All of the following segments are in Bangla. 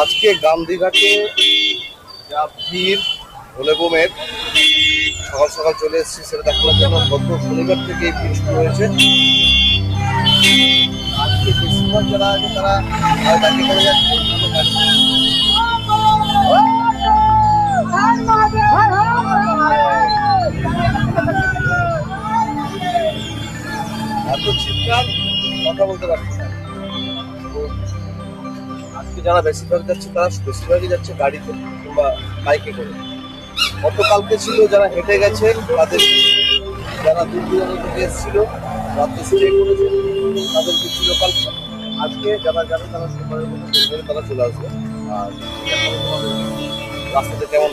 আজকে গান্ধীঘাটে যা ভিড়, ভোলে বোমের, সকাল সকাল চলে এসেছি সেটা দেখানোর জন্য। গত শনিবার থেকে এই ভিড় শুরু হয়েছে। আজকে বেশিরভাগ যারা আছে তারা বাইকে করে যাচ্ছে। এত চিৎকার, কথা বলতে পারছি না। আজকে যারা বেশিরভাগ যাচ্ছে তারা বেশিরভাগই যাচ্ছে গাড়িতে কিংবা বাইকে করে। গতকালকে ছিল যারা হেঁটে গেছে, তাদের যারা দূর দূরান্ত থেকে এসেছিল রাত্রে স্টে করেছে তাদের কিছু লোকাল আজকে যারা যাবে তারা সোমবারের মধ্যে তারা চলে আসবে। আর রাস্তাতে কেমন?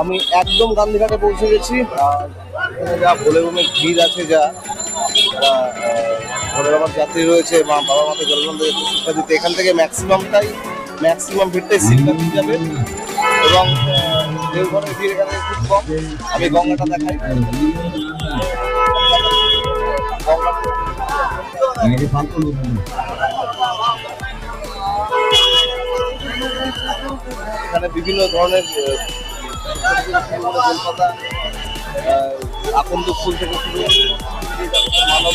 আমি একদম গান্ধীঘাটে পৌঁছে গেছি। যা ভোলে বোমের ভিড় আছে, যা ভোলের আমার যাত্রী রয়েছে মা বাবা মাকে জলবন্ধ যাতে শিক্ষা দিতে, এখান থেকে ম্যাক্সিমামটাই, ম্যাক্সিমাম ভিড়টাই শিক্ষা দিয়ে যাবে। এবং ভিড় এখানে খুব কম। আমি গঙ্গাটা দেখাই। এখানে বিভিন্ন ধরনের বেলপাতা আকন্দ থেকে শুরু মানব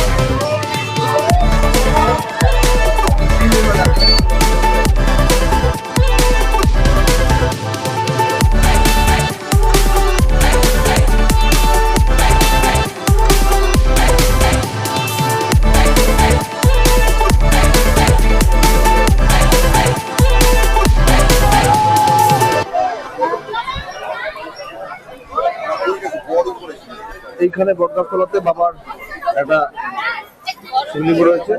এইখানে বটগাছতলাতে বাবার একটা শিবলিঙ্গ রয়েছে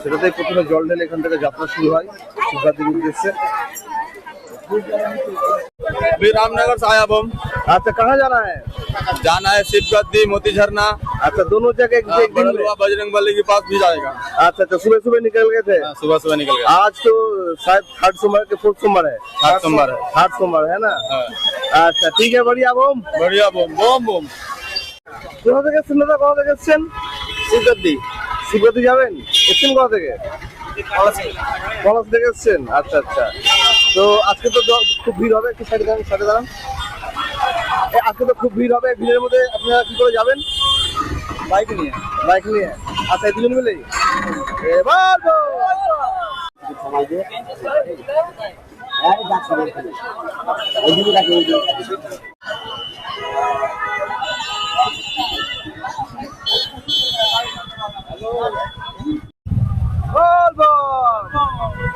সেটাতে প্রথমে জল ঢেলে এখান থেকে যাত্রা শুরু হয় শিবরাত্রির উদ্দেশ্যে अभी रामनगर से आया अब हम আচ্ছা কাহা জানা হ্যাঁ जाना है शिव गद्दी मोती झरना अच्छा दोनों जगह एक, एक दिन में बड़लुआ बजरंग बली के पास भी जाएगा अच्छा अच्छा सुबह सुबह निकल गए थे हाँ, सुबह सुबह निकल गया आज तो शायद थर्ड सोमवार के फोर्थ सोमवार है Third सोमवार है। थर्ड सोमवार है ना हाँ, আচ্ছা ঠিক আছে बढ़िया बोम बढ़िया बोम बोम बोम কোথা থেকে এসছেন দাদা কোথা থেকে এসছেন শিবগদ্দি শিবগদ্দি যাবেন এসছেন কোথা থেকে পলাশ থেকে এসছেন আচ্ছা আচ্ছা তো আজকে তো খুব ভিড় হবে একটু সাইডে দাঁড়ান সাইডে দাঁড়ান আজকে তো খুব ভিড় হবে ভিড়ের মধ্যে আপনারা কি করে যাবেন বাইক নিয়ে বাইক নিয়ে আচ্ছা এই দুজন মিলেই এবার বলব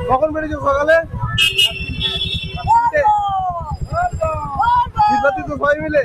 কখন বেরিয়েছো সকালে? শিবরাত্রি তো সবাই মিলে।